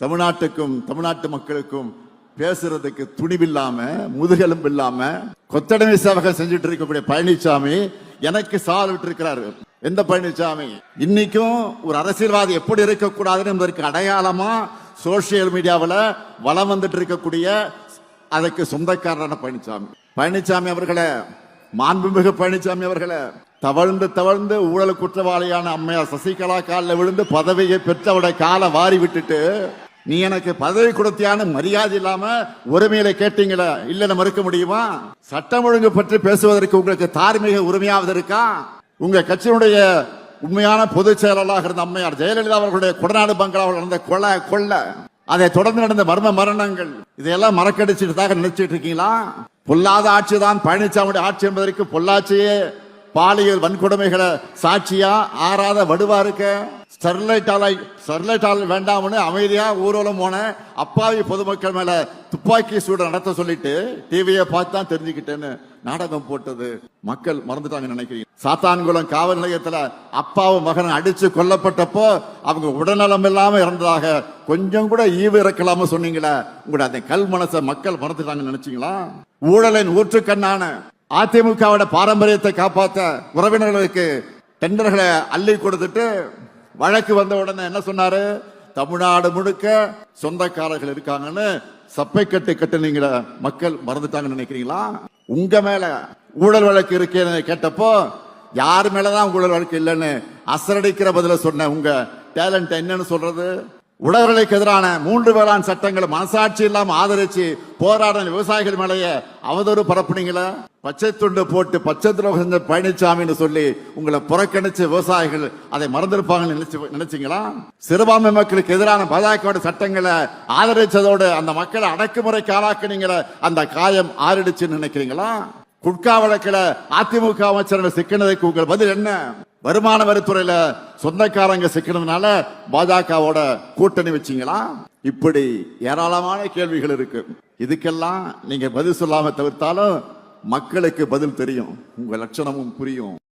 தமிழ்நாட்டுக்கும் தமிழ்நாட்டு மக்களுக்கும் பேசுறதுக்கு துணிவில்லாம முதுகெலும்பு இல்லாம கொத்தடமை சேவகம் செஞ்சுட்டு இருக்கக்கூடிய பழனிசாமி எனக்கு சால் விட்டு இருக்கிறாரு எந்த பழனிசாமி இன்னைக்கும் ஒரு அரசியல்வாதி எப்படி இருக்கக்கூடாதுன்னு என்பதற்கு அடையாளமா சோசியல் மீடியாவில் வலம் வந்துட்டு இருக்கக்கூடிய அதற்கு சொந்தக்காரரான பழனிசாமி பழனிசாமி அவர்களை மாண்புமிகு பழனிசாமி அவர்களை தவழ்ந்து தவழ்ந்து ஊழல் குற்றவாளியான அம்மையார் சசிகலா காலில் விழுந்து பதவியை பெற்று அவருடைய காலை வாரி விட்டுட்டு நீ எனக்கு பதவி கொடுத்தியான மரியாதை இல்லாம உரிமையில கேட்டீங்களா இல்ல மறுக்க முடியுமா? சட்டம் ஒழுங்கு பற்றி பேசுவதற்கு உங்களுக்கு தார்மீக உரிமையாவது இருக்கா? உங்க கட்சியினுடைய உண்மையான பொதுச் செயலாளராக இருந்த அம்மையார் ஜெயலலிதா அவர்களுடைய கொடநாடு பங்களாவில் நடந்த கொலை கொள்ளை. அதை தொடர்ந்து நடந்த மர்ம மரணங்கள் இதையெல்லாம் மறக்கடிச்சிட்டதாக நினைச்சிட்டு இருக்கீங்களா? பொல்லாத ஆட்சி தான் பழனிசாமியுடைய ஆட்சி என்பதற்கு பொள்ளாச்சியே பாலியல் வன்கொடுமைகளை சாட்சியா ஆறாத வடுவா இருக்க? ஸ்டெர்லைட் ஆலை ஸ்டெர்லைட் ஆலை வேண்டாம்னு அமைதியாக ஊர்வலம் போன அப்பாவி பொதுமக்கள் மேலே துப்பாக்கி சூடு நடத்த சொல்லிட்டு டிவியை பார்த்து தான் தெரிஞ்சுக்கிட்டேன்னு நாடகம் போட்டது. மக்கள் மறந்துட்டாங்க நினைக்கிறீங்க? சாத்தான்குளம் காவல் நிலையத்தில் அப்பாவும் மகனும் அடித்து கொல்லப்பட்டப்போ அவங்க உடல்நலம் இல்லாமல் இறந்ததாக கொஞ்சம் கூட ஈவு இறக்கலாம சொன்னீங்களே உங்களோட அந்த கல் மனசை மக்கள் மறந்துட்டாங்கன்னு நினைச்சிங்களா? ஊழலின் ஊற்றுக்கண்ணான அதிமுகவோட பாரம்பரியத்தை காப்பாற்ற உறவினர்களுக்கு டெண்டர்களை அள்ளி கொடுத்துட்டு வழக்கு வந்த உடனே என்ன சொன்னாரு? தமிழ்நாடு முழுக்க சொந்தக்காரர்கள் இருக்காங்கன்னு சப்பை கட்டு கட்டுனீங்களே மக்கள் மறந்துட்டாங்கன்னு நினைக்கிறீங்களா? உங்க மேல ஊழல் வழக்கு இருக்கேன்னு கேட்டப்போ யார் மேலதான் ஊழல் வழக்கு இல்லைன்னு அசரடிக்கிற பதில சொன்ன உங்க டேலண்ட் என்னன்னு சொல்றது? உழவர்களுக்கு எதிரான மூன்று வேளாண் சட்டங்களை மனசாட்சி இல்லாமல் ஆதரிச்சு போராடின விவசாயிகள் மேலேயே அவதூறு பரப்புனீங்களா? பச்சை துண்டு போட்டு பச்சை துரோகம் செஞ்ச பழனிசாமின்னு சொல்லி உங்களை புறக்கணிச்ச விவசாயிகள் அதை மறந்திருப்பாங்கன்னு நினைச்சு நினைச்சீங்களா? சிறுபான்மை மக்களுக்கு எதிரான பாஜக சட்டங்களை ஆதரிச்சதோடு அந்த மக்களை அடக்குமுறை காலாக்குனீங்கள அந்த காயம் ஆறிடுச்சுன்னு நினைக்கிறீங்களா? குட்கா வழக்கில் அதிமுக அமைச்சர் சிக்கினதுக்கு உங்கள் பதில் என்ன? வருமான வரித்துறையில சொந்தக்காரங்க சிக்கினதுனால பாஜகவோட கூட்டணி வச்சீங்களா? இப்படி ஏராளமான கேள்விகள் இருக்கு. இதுக்கெல்லாம் நீங்க பதில் சொல்லாம தவிர்த்தாலும் மக்களுக்கு பதில் தெரியும். உங்க லட்சணமும் புரியும்.